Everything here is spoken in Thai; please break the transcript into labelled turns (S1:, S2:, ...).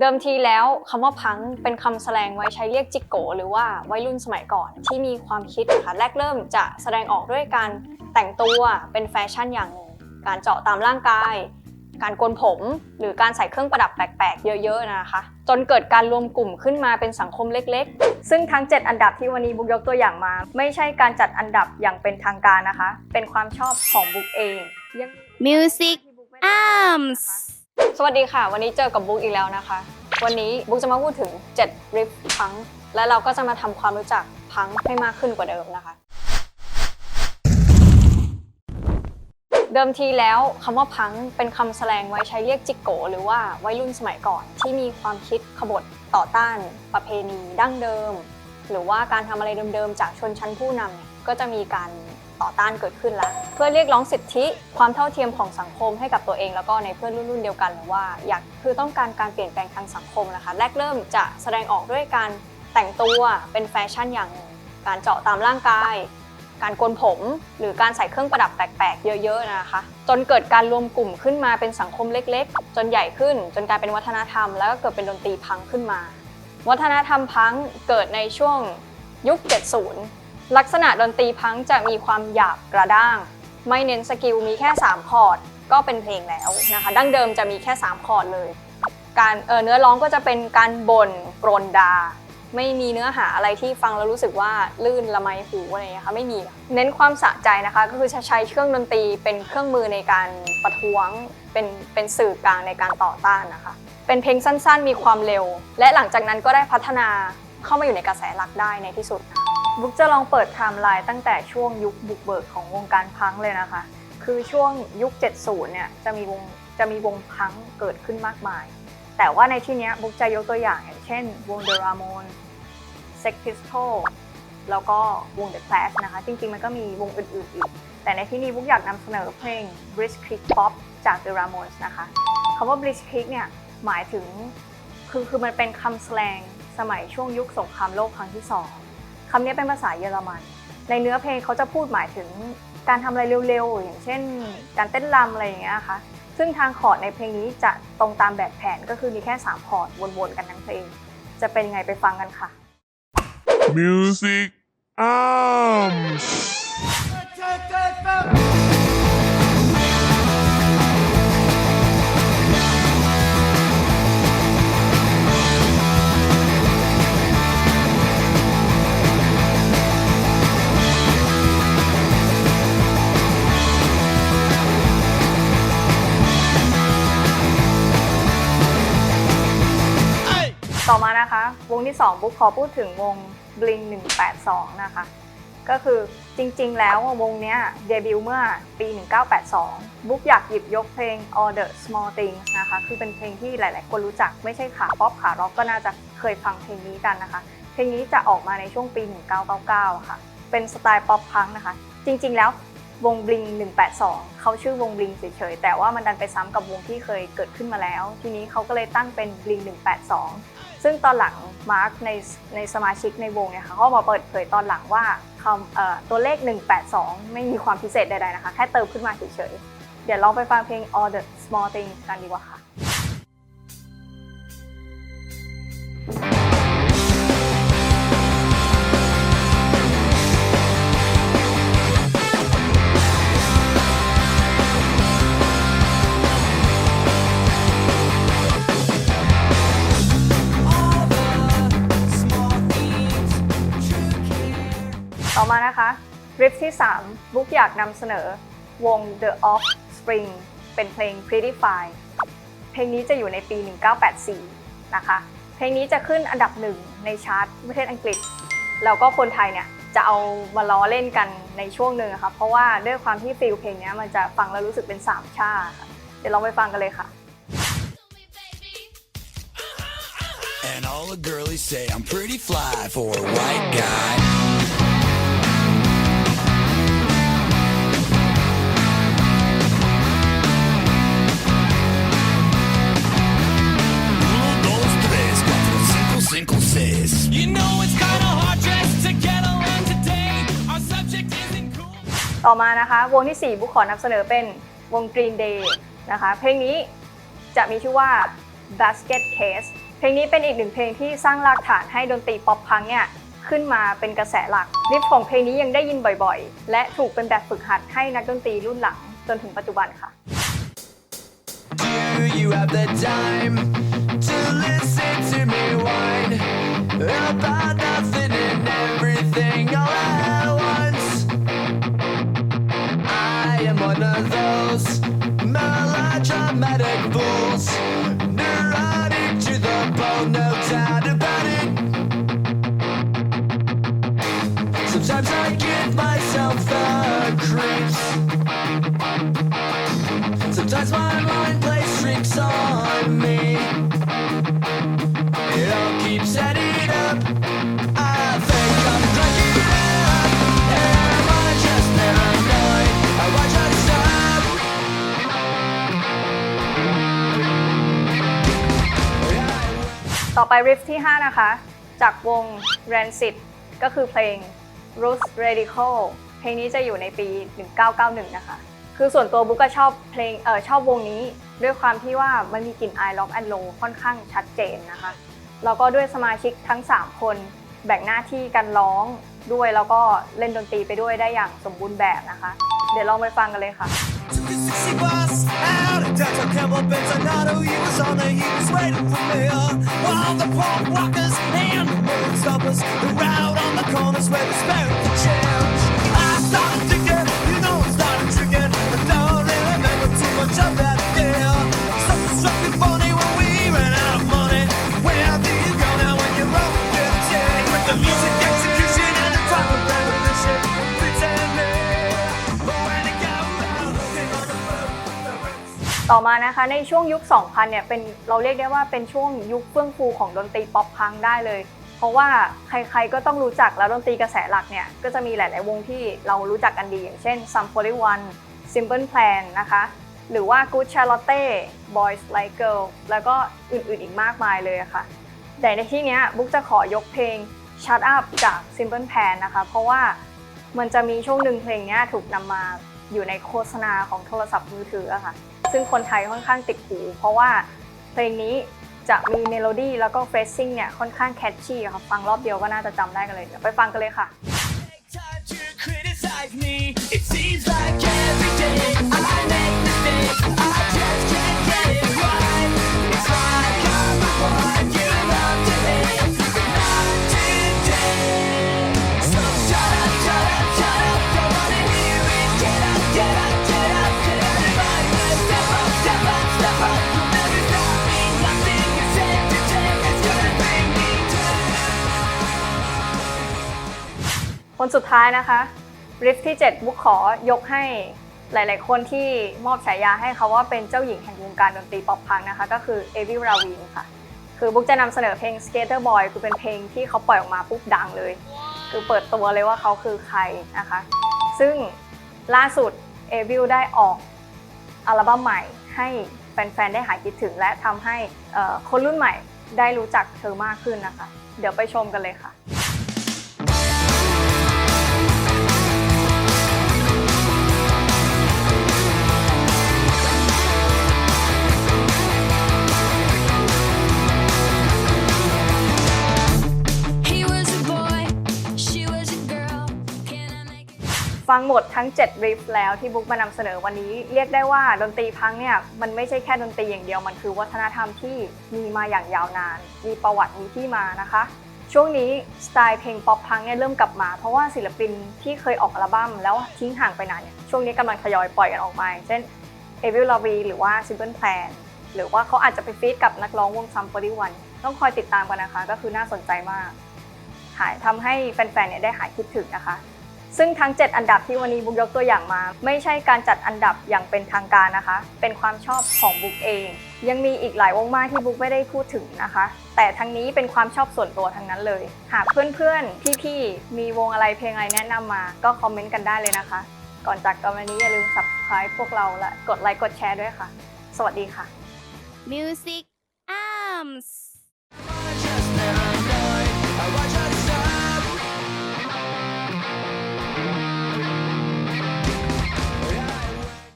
S1: เดิมทีแล้วคำว่าพังเป็นคำแสดงไว้ใช้เรียกจิกโก หรือว่าวัยรุ่นสมัยก่อน ที่มีความคิดนะคะแรกเริ่มจะแสดงออกด้วยการแต่งตัวเป็นแฟชั่นอย่างหนึ่งการเจาะตามร่างกาย การโกนผม หรือการใส่เครื่องประดับแปลกๆ เยอะๆนะคะ จนเกิดการรวมกลุ่มขึ้นมาเป็นสังคมเล็กๆ ซึ่งทั้ง 7 อันดับที่วันนี้บุ๊กยกตัวอย่างมา ไม่ใช่การจัดอันดับอย่างเป็นทางการนะคะ เป็นความชอบของบุ๊กเองยัง
S2: Music Arms
S1: สวัสดีค่ะ วันนี้เจอกับบุ๊กอีกแล้วนะคะ วันนี้บุ๊กจะมาพูดถึง 7 ริฟพัง และเราก็จะมาทำความรู้จักพังให้มากขึ้นกว่าเดิมนะคะ เดิมทีแล้วคำว่าพังเป็นคำแสดงไว้ใช้เรียกจิกโก หรือว่าวัยรุ่นสมัยก่อน ที่มีความคิดขบฏต่อต้าน ประเพณี ดั้งเดิม หรือว่าการทำอะไรเดิมๆ จากชนชั้นผู้นำเนี่ยก็จะมีการ ต่อต้านเกิดขึ้นแล้ว เพื่อเรียกร้องสิทธิความเท่าเทียมของสังคมให้กับตัวเอง แล้วก็ในเพื่อนรุ่นเดียวกันหรือว่า อยากคือต้องการการเปลี่ยนแปลงทางสังคมนะคะ แรกเริ่มจะแสดงออกด้วยการแต่งตัวเป็นแฟชั่นอย่างหนึ่งการเจาะตามร่างกาย การโกนผม หรือการใส่เครื่องประดับแปลกๆ เยอะๆนะคะ จนเกิดการรวมกลุ่มขึ้นมาเป็นสังคมเล็กๆ จนใหญ่ขึ้น จนกลายเป็นวัฒนธรรม แล้วก็เกิดเป็นดนตรีพังขึ้นมา วัฒนธรรมพังเกิดในช่วงยุค 70 ลักษณะดนตรีพังจะมีความหยาบกระด้าง ไม่เน้นสกิลมีแค่ 3 คอร์ดก็เป็นเพลงแล้วนะคะดั้งเดิมจะมีแค่ 3 คอร์ดเลย การเออเนื้อร้องก็จะเป็นการบ่นกรนดา ไม่มีเนื้อหาอะไรที่ฟังแล้วรู้สึกว่าลื่นละไมหูอะไรอย่างเงี้ยค่ะไม่มีเน้นความสะใจนะคะ ก็คือจะใช้เครื่องดนตรีเป็นเครื่องมือในการประท้วงเป็นเป็นสื่อกลางในการต่อต้านนะคะ เป็นเพลงสั้นๆ มีความเร็ว และหลังจากนั้นก็ได้พัฒนาเข้ามาอยู่ในกระแสหลักได้ในที่สุดนะ บุ๊กจะลองเปิดไทม์ไลน์ตั้งแต่ช่วงยุคบุกเบิกของวงการพังเลยนะคะ คือช่วงยุค 70 เนี่ยจะมีวงจะมีวงพังเกิดขึ้นมากมาย แต่ว่าในที่นี้บุ๊กจะยกตัวอย่างอย่างเช่น วง The Ramones Sex Pistols แล้วก็วง The Clash นะคะ จริงๆ มันก็มีวงอื่นๆอีก แต่ในที่นี้บุ๊กอยากนำเสนอเพลง Bridge Creek Pop จาก The Ramones นะคะคำว่า Bridge Creek เนี่ยหมายถึงคือคือมันเป็นคำแสลงสมัยช่วงยุคสงครามโลกครั้งที่สอง คำนี้เป็นภาษาเยอรมัน ในเนื้อเพลงเขาจะพูดหมายถึงการทำอะไรเร็วๆ อย่างเช่น การเต้นรำอะไรอย่างเงี้ยค่ะ ซึ่งทางคอร์ดในเพลงนี้จะตรงตามแบบแผนก็คือมีแค่ 3 คอร์ดวนๆกันทั้งเพลง จะเป็นยังไงไปฟังกันค่ะ
S3: Music Arms.
S1: ที่2บุ๊กขอพูดถึงวง Blink 182 นะคะ ก็คือจริงๆ แล้ววงเนี้ยเดบิวต์เมื่อปี 1982 บุ๊กอยากหยิบยกเพลง All the Small Things นะคะ คือเป็นเพลงที่หลายๆ คนรู้จักไม่ใช่ขาป๊อปขาร็อกก็น่าจะเคยฟังเพลงนี้กันนะคะ เพลงนี้จะออกมาในช่วงปี 1999 ค่ะ เป็นสไตล์ป๊อปพังนะคะ จริงๆ แล้ว วง Blink 182 เขาชื่อวง Blink เฉยๆ แต่ว่ามันดันไปซ้ำกับวงที่เคยเกิดขึ้นมาแล้ว ทีนี้เขาก็เลยตั้งเป็น Blink 182 ซึ่งตอนหลังมาร์คในในสมาชิกในวงเนี่ยค่ะเขามาเปิดเผยตอนหลังว่าคำเอ่อตัวเลข 182 ไม่มีความพิเศษใดๆนะคะ แค่เติมขึ้นมาเฉยๆ เดี๋ยวลองไปฟังเพลง All the Small Things กันดีกว่าค่ะ ต่อมานะคะริฟที่ 3 บุ๊กอยากนำเสนอวง The Offspring เป็นเพลง Pretty Fine เพลงนี้จะอยู่ในปี 1984 นะคะ เพลงนี้จะขึ้นอันดับหนึ่งในชาร์ตประเทศอังกฤษ แล้วก็คนไทยเนี่ยจะเอามาล้อเล่นกันในช่วงหนึ่งะค่ะ เพราะว่าด้วยความที่ฟิลเพลงนี้มันจะฟังแล้วรู้สึกเป็นสามชาค่ะเดี๋ยวลองไปฟังกันเลยค่ะ
S4: And all the girlies say I'm pretty fly for a white guy.
S1: วงที่ 4 บุ๊คขอนำเสนอเป็นวง Green Day นะคะ เพลงนี้จะมีชื่อว่า Basket Case เพลงนี้เป็นอีกหนึ่งเพลงที่สร้างรากฐานให้ดนตรีป๊อปพังเนี่ยขึ้นมาเป็นกระแสหลักริฟของเพลงนี้ยังได้ยินบ่อยๆ และถูกเป็นแบบฝึกหัดให้นักดนตรีรุ่นหลังจนถึงปัจจุบันค่ะ
S4: Do you have the time to listen to me whine about Sometimes I give myself the creeps. Sometimes my mind plays tricks on me. It all keeps adding up. I think I'm cracking up. Am I just paranoid? Or I just stop?
S1: ต่อไปริฟที่ 5 นะคะ จากวง Rancid ก็คือเพลง Roots Radical เพลงนี้จะอยู่ในปี 1991 นะคะ คือส่วนตัวบุ๊กก็ชอบเพลงเออชอบวงนี้ ด้วยความที่ว่ามันมีกลิ่นอายล็อกแอนโลค่อนข้างชัดเจนนะคะ แล้วก็ด้วยสมาชิกทั้ง 3 คนแบ่งหน้าที่กันร้องด้วยแล้วก็เล่นดนตรีไปด้วยได้อย่างสมบูรณ์แบบนะคะ เดี๋ยวลองไปฟังกันเลยค่ะ
S5: She was out of touch. I kept up in Sonata. He was on the he was waiting for me. Uh, while the punk rockers and the moon stoppers were out on the corners where the spirit could change.
S1: ต่อมานะคะในช่วงยุค 2000 เนี่ยเป็นเราเรียกได้ว่าเป็นช่วงยุคเฟื่องฟูของดนตรีป๊อปพังได้เลย เพราะว่าใครๆก็ต้องรู้จักแล้วดนตรีกระแสหลักเนี่ยก็จะมีหลาย ๆ วงที่เรารู้จักกันดี อย่างเช่น Sum 41 Simple Plan นะคะ หรือว่า Good Charlotte Boys Like Girl แล้วก็อื่นๆอีกมากมายเลยค่ะ แต่ในที่นี้บุ๊กจะขอยกเพลง Shut Up จาก Simple Plan นะคะ เพราะว่ามันจะมีช่วงหนึ่งเพลงนี้ถูกนำมาอยู่ในโฆษณาของโทรศัพท์มือถืออะค่ะ ซึ่งคนไทยค่อนข้างติดหู เพราะว่าเพลงนี้จะมีเมโลดี้แล้วก็เฟซซิ่งเนี่ยค่อนข้างแคชชี่ค่ะฟังรอบเดียวก็น่าจะจำได้กันเลย เดี๋ยวไปฟังกันเลยค่ะ
S4: time to criticize me.
S1: คนสุดท้ายนะคะริฟที่ 7 บุ๊กขอยกให้หลาย ๆ คนที่มอบฉายาให้เขาว่าเป็นเจ้าหญิงแห่งวงการดนตรีป๊อปพังนะคะ ก็คือเอวิลราวีนค่ะ คือบุ๊กจะนำเสนอเพลง Skater Boy คือเป็นเพลงที่เขาปล่อยออกมาปุ๊บดังเลย คือเปิดตัวเลยว่าเขาคือใครนะคะ ซึ่งล่าสุดเอวิลได้ออกอัลบั้มใหม่ให้แฟน ๆ ได้หายคิดถึง และทำให้คนรุ่นใหม่ได้รู้จักเธอมากขึ้นนะคะ เดี๋ยวไปชมกันเลยค่ะ ฟังหมดทั้ง 7 ริฟแล้วที่บุ๊กมานำเสนอวันนี้ เรียกได้ว่าดนตรีพังเนี่ยมันไม่ใช่แค่ดนตรีอย่างเดียวมันคือวัฒนธรรมที่มีมาอย่างยาวนาน มีประวัติมีที่มานะคะ ช่วงนี้สไตล์เพลงป๊อปพังเนี่ยเริ่มกลับมา เพราะว่าศิลปินที่เคยออกอัลบั้มแล้วทิ้งห่างไปนานเนี่ยช่วงนี้กำลังทยอยปล่อยกันออกมาเช่น a v i l Lavi หรือว่า Simple Plan หรือว่าเขาอาจจะไปฟีดกับนักร้องวงซัมปอรี่วันต้องคอยติดตามกันนะคะ ก็คือน่าสนใจมากหายทำให้แฟนๆเนี่ยได้หายคิดถึงนะคะ ซึ่งทั้ง 7 อันดับที่วันนี้บุ๊กยกตัวอย่างมา ไม่ใช่การจัดอันดับอย่างเป็นทางการนะคะ เป็นความชอบของบุ๊กเอง ยังมีอีกหลายวงมากที่บุ๊กไม่ได้พูดถึงนะคะ แต่ทั้งนี้เป็นความชอบส่วนตัวทั้งนั้นเลย หากเพื่อนๆ พี่ๆ มีวงอะไรเพลงอะไรแนะนำมา ก็คอมเมนต์กันได้เลยนะคะ ก่อนจากกันวันนี้อย่าลืม subscribe พวกเราและกดไลค์กดแชร์ด้วยค่ะ สวัสดีค่ะ
S2: Music Arms.